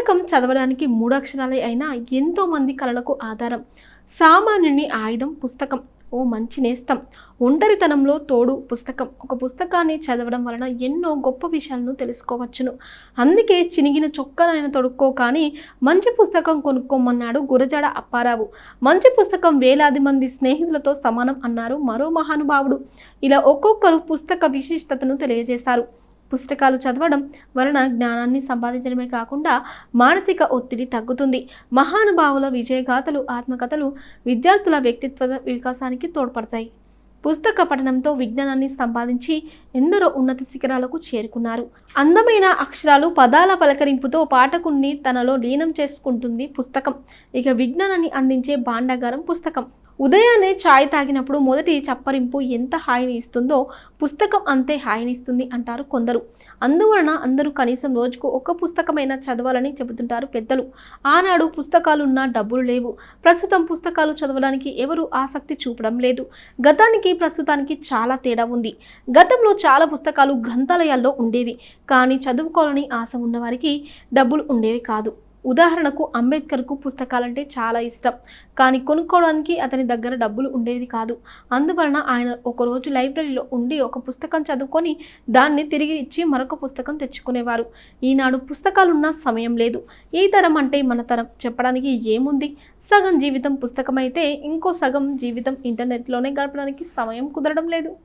పుస్తకం చదవడానికి మూడు అక్షరాలే అయినా ఎంతోమంది కళలకు ఆధారం. సామాన్యుని ఆయుధం పుస్తకం. ఓ మంచి నేస్తం. ఒంటరితనంలో తోడు పుస్తకం. ఒక పుస్తకాన్ని చదవడం వలన ఎన్నో గొప్ప విషయాలను తెలుసుకోవచ్చును. అందుకే చినిగిన చొక్కనైన తొడుక్కో కానీ మంచి పుస్తకం కొనుక్కోమన్నాడు గురజాడ అప్పారావు. మంచి పుస్తకం వేలాది మంది స్నేహితులతో సమానం అన్నారు మరో మహానుభావుడు. ఇలా ఒక్కొక్కరు పుస్తక విశిష్టతను తెలియజేశారు. పుస్తకాలు చదవడం వలన జ్ఞానాన్ని సంపాదించడమే కాకుండా మానసిక ఒత్తిడి తగ్గుతుంది. మహానుభావుల విజయగాథలు ఆత్మకథలు విద్యార్థుల వ్యక్తిత్వ వికాసానికి తోడ్పడతాయి. పుస్తక పఠనంతో విజ్ఞానాన్ని సంపాదించి ఎందరో ఉన్నత శిఖరాలకు చేరుకున్నారు. అందమైన అక్షరాలు పదాల పలకరింపుతో పాఠకుణ్ణి తనలో లీనం చేసుకుంటుంది పుస్తకం. ఇక విజ్ఞానాన్ని అందించే భాండాగారం పుస్తకం. ఉదయాన్నే ఛాయ్ తాగినప్పుడు మొదటి చప్పరింపు ఎంత హాయిని ఇస్తుందో పుస్తకం అంతే హాయిని ఇస్తుంది అంటారు కొందరు. అందువలన అందరూ కనీసం రోజుకు ఒక పుస్తకమైనా చదవాలని చెబుతుంటారు పెద్దలు. ఆనాడు పుస్తకాలున్నా డబ్బులు లేవు. ప్రస్తుతం పుస్తకాలు చదవడానికి ఎవరు ఆసక్తి చూపడం లేదు. గతానికి ప్రస్తుతానికి చాలా తేడా ఉంది. గతంలో చాలా పుస్తకాలు గ్రంథాలయాల్లో ఉండేవి. కానీ చదువుకోవాలని ఆశ ఉన్నవారికి డబ్బులు ఉండేవి కాదు. ఉదాహరణకు అంబేద్కర్కు పుస్తకాలంటే చాలా ఇష్టం. కానీ కొనుక్కోవడానికి అతని దగ్గర డబ్బులు ఉండేది కాదు. అందువలన ఆయన ఒకరోజు లైబ్రరీలో ఉండి ఒక పుస్తకం చదువుకొని దాన్ని తిరిగి ఇచ్చి మరొక పుస్తకం తెచ్చుకునేవారు. ఈనాడు పుస్తకాలున్న సమయం లేదు. ఈ తరం అంటే మన తరం. చెప్పడానికి ఏముంది? సగం జీవితం పుస్తకమైతే ఇంకో సగం జీవితం ఇంటర్నెట్లోనే గడపడానికి సమయం కుదరడం లేదు.